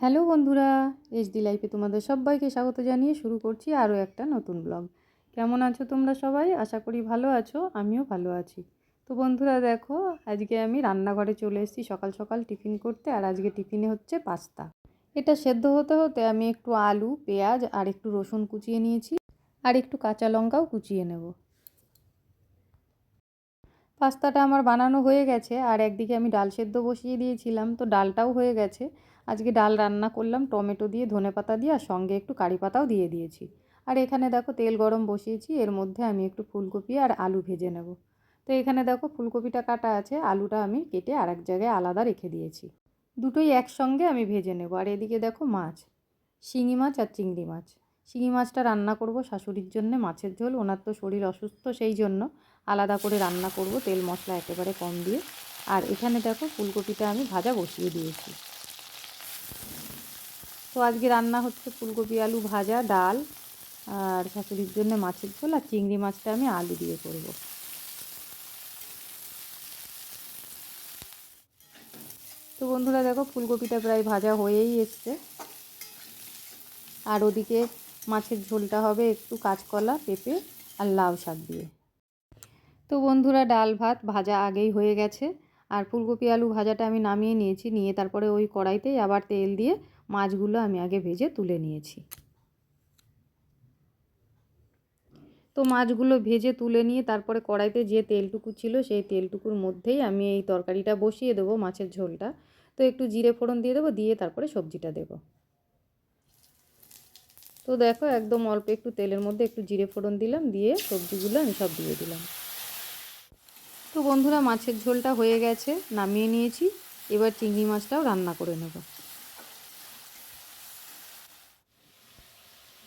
Hello বন্ধুরা HD লাইফে তোমাদের সবাইকে স্বাগত জানিয়ে শুরু করছি আরও একটা নতুন ব্লগ কেমন আছো তোমরা সবাই? আশা করি ভালো আছো, আমিও ভালো আছি। তো বন্ধুরা দেখো, আজকে আমি রান্নাঘরে চলে এসেছি সকাল সকাল টিফিন করতে, আর আজকে টিফিনে হচ্ছে পাস্তা। এটা সেদ্ধ হতে হতে আমি একটু আলু, পেঁয়াজ, আর একটু রসুন কুচিয়ে নিয়েছি, আর একটু কাঁচা লঙ্কাও কুচিয়ে নেব। পাস্তাটা আমার বানানো হয়ে গেছে, আর একদিকে আমি ডাল সেদ্ধ বসিয়ে দিয়েছিলাম, তো ডালটাও হয়ে গেছে। আজকে ডাল রান্না করলাম, টমেটো দিয়ে, ধনে পাতা দিয়ে আর সঙ্গে একটু কারি পাতাও দিয়ে দিয়েছি। আর এখানে দেখো তেল গরম বসিয়েছি, এর মধ্যে আমি একটু ফুলকপি আর আলু ভেজে নেব। তো এখানে দেখো ফুলকপিটা কাটা আছে, আলুটা আমি কেটে আর এক জায়গায় আলাদা রেখে দিয়েছি। দুটোই একসঙ্গে আমি ভেজে নেব। আর এদিকে দেখো মাছ, শিঙি মাছ আর চিংড়ি মাছ। শিঙি মাছটা রান্না করব শাশুড়ির জন্য, মাছের ঝোল, ওনার তো শরীর অসুস্থ সেই জন্য। আলাদা করে রান্না করব তেল মশলা একেবারে কম দিয়ে। আর এখানে দেখো ফুলকপিটা আমি ভাজা বসিয়ে দিয়েছি। তো আজকে রান্না হচ্ছে ফুলকপি, আলু ভাজা, ডাল আর শাশুড়ির জন্য মাছের ঝোল আর চিংড়ি মাছটা আমি আলু দিয়ে করব। তো বন্ধুরা দেখো ফুলকপিটা প্রায় ভাজা হয়েই এসছে। আর ওদিকে মাছের ঝোলটা হবে একটু কাঁচকলা, পেঁপে আর লাউ শাক দিয়ে। তো বন্ধুরা ডাল ভাত ভাজা আগেই হয়ে গেছে। আর ফুলকপি, আলু ভাজাটা আমি নামিয়ে নিয়েছি, নিয়ে তারপরে ওই কড়াইতেই আবার তেল দিয়ে মাছগুলো আমি আগে ভেজে তুলে নিয়েছি। তো মাছগুলো ভেজে তুলে নিয়ে তারপরে কড়াইতে যে তেলটুকু ছিল সেই তেলটুকুর মধ্যেই আমি এই তরকারিটা বসিয়ে দেবো মাছের ঝোলটা। তো একটু জিরে ফোড়ন দিয়ে দেবো, দিয়ে তারপরে সবজিটা দেবো। তো দেখো একদম অল্প একটু তেলের মধ্যে একটু জিরে ফোড়ন দিলাম, দিয়ে সবজিগুলো আমি সব দিয়ে দিলাম। তো বন্ধুরা, মাছের ঝোলটা হয়ে গেছে, নামিয়ে নিয়েছি। এবার চিংড়ি মাছটাও রান্না করে নেব।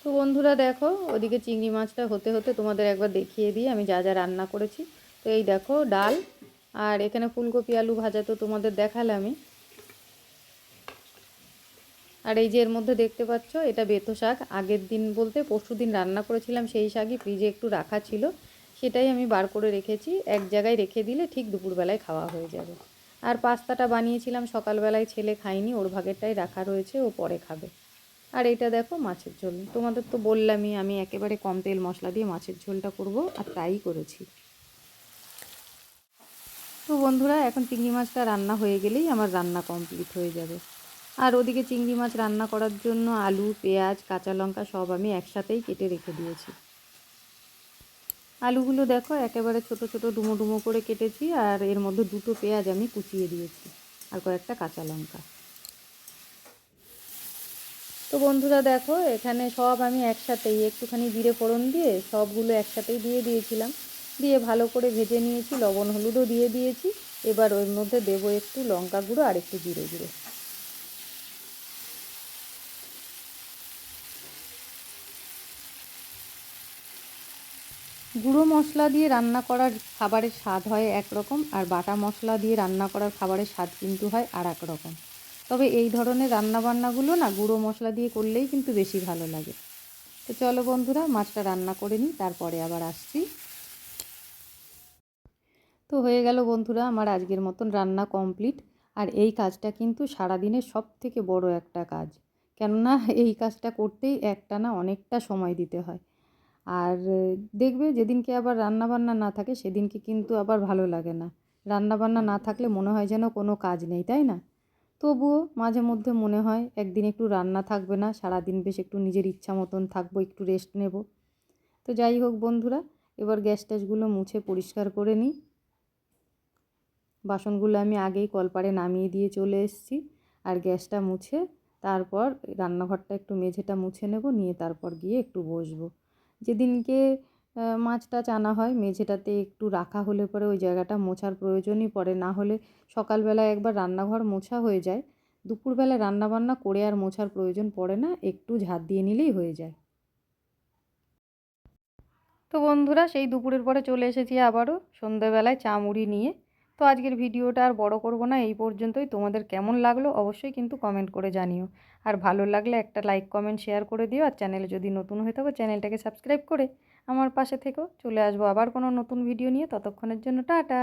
তো বন্ধুরা দেখো, ওদিকে চিংড়ি মাছটা হতে হতে তোমাদের একবার দেখিয়ে দিই, আমি যা যা রান্না করেছি। তো এই দেখো, ডাল আর এখানে ফুলকপি, আলু ভাজা তো তোমাদের দেখালামই। আর এই যে এর মধ্যে দেখতে পাচ্ছ, এটা বেতো শাক। আগের দিন বলতে পরশু দিন রান্না করেছিলাম, সেই শাকই ফ্রিজে একটু রাখা ছিল। সেটাই আমি বার করে রেখেছি, এক জায়গায় রেখে দিলে ঠিক দুপুরবেলায় খাওয়া হয়ে যাবে। আর পাস্তাটা বানিয়েছিলাম, সকালবেলায় ছেলে খায়নি, ওর ভাগেরটাই রাখা রয়েছে, ও পরে খাবে। আর এটা দেখো মাছের ঝোল। তোমাদের তো বললামই, আমি একেবারে কম তেল মশলা দিয়ে মাছের ঝোলটা করব, আর তাই করেছি। তো বন্ধুরা, এখন চিংড়ি মাছটা রান্না হয়ে গেলেই আমার রান্না কমপ্লিট হয়ে যাবে। আর ওদিকে চিংড়ি মাছ রান্না করার জন্য আলু, পেঁয়াজ, কাঁচা লঙ্কা সব আমি একসাথেই কেটে রেখে দিয়েছি। আলুগুলো দেখো একেবারে ছোট ছোট ডুমো ডুমো করে কেটেছি, আর এর মধ্যে দুটো পেঁয়াজ আমি কুচিয়ে দিয়েছি, আর কয়েকটা কাঁচা লঙ্কা। তো বন্ধুরা দেখো, এখানে সব আমি একসাথেই, একটুখানি জিরে ফোড়ন দিয়ে সবগুলো একসাথেই দিয়ে দিয়েছিলাম। দিয়ে ভালো করে ভেজে নিয়েছি, লবণ হলুদও দিয়ে দিয়েছি। এবার ওর মধ্যে দেবো একটু লঙ্কা গুঁড়ো আর একটু জিরে গুঁড়ো। গুঁড়ো মশলা দিয়ে রান্না করার খাবারের স্বাদ হয় একরকম, আর বাটা মশলা দিয়ে রান্না করার খাবারের স্বাদ কিন্তু হয় আর এক রকম। তবে এই ধরনের রান্নাবান্নাগুলো না গুঁড়ো মশলা দিয়ে করলেই কিন্তু বেশি ভালো লাগে। তো চলো বন্ধুরা, মাছটা রান্না করে নিই, তারপরে আবার আসছি। তো হয়ে গেল বন্ধুরা, আমার আজকের মতন রান্না কমপ্লিট। আর এই কাজটা কিন্তু সারাদিনের সব থেকে বড় একটা কাজ। কেননা এই কাজটা করতেই একটা না অনেকটা সময় দিতে হয়। আর দেখবে যেদিনকে আবার রান্নাবান্না না থাকে, সেদিনকে কিন্তু আবার ভালো লাগে না। রান্নাবান্না না থাকলে মনে হয় যেন কোনো কাজ নেই, তাই না? তবুও মাঝে মধ্যে মনে হয় একদিন একটু রান্না থাকবে না, সারাদিন বেশ একটু নিজের ইচ্ছা মতন থাকব, একটু রেস্ট নেব। তো যাই হোক বন্ধুরা, এবার গ্যাস ট্যাসগুলো মুছে পরিষ্কার করে নিই। বাসনগুলো আমি আগেই কলপারে নামিয়ে দিয়ে চলে এসেছি। আর গ্যাসটা মুছে তারপর রান্নাঘরটা একটু মেঝেটা মুছে নেব, নিয়ে তারপর গিয়ে একটু বসবো। যেদিনকে মাছ টাছ আনা হয়। মেঝেটাতে একটু রাখা হলে পরে ওই জায়গাটা মোছার প্রয়োজনই পড়ে। না হলে সকালবেলা একবার রান্নাঘর মোছা হয়ে যায়। দুপুরবেলা রান্নাবান্না করে আর মোছার প্রয়োজন পড়ে না, একটু ঝাঁট দিয়ে নিলেই হয়ে যায়। তো বন্ধুরা, সেই দুপুরের পরে চলে এসেছি আবারও সন্ধ্যেবেলায় চা মুড়ি নিয়ে। তো আজকের ভিডিওটা আর বড় করব না, এই পর্যন্তই। তোমাদের কেমন লাগল অবশ্যই কিন্তু কমেন্ট করে জানিও। আর ভালো লাগলে একটা লাইক, কমেন্ট, শেয়ার করে দিও। আর চ্যানেলে যদি নতুন হয়ে থাকো, চ্যানেলটাকে সাবস্ক্রাইব করে আমার পাশে থেকেও চলে আসব আবার কোনো নতুন ভিডিও নিয়ে। ততক্ষণের জন্য টাটা।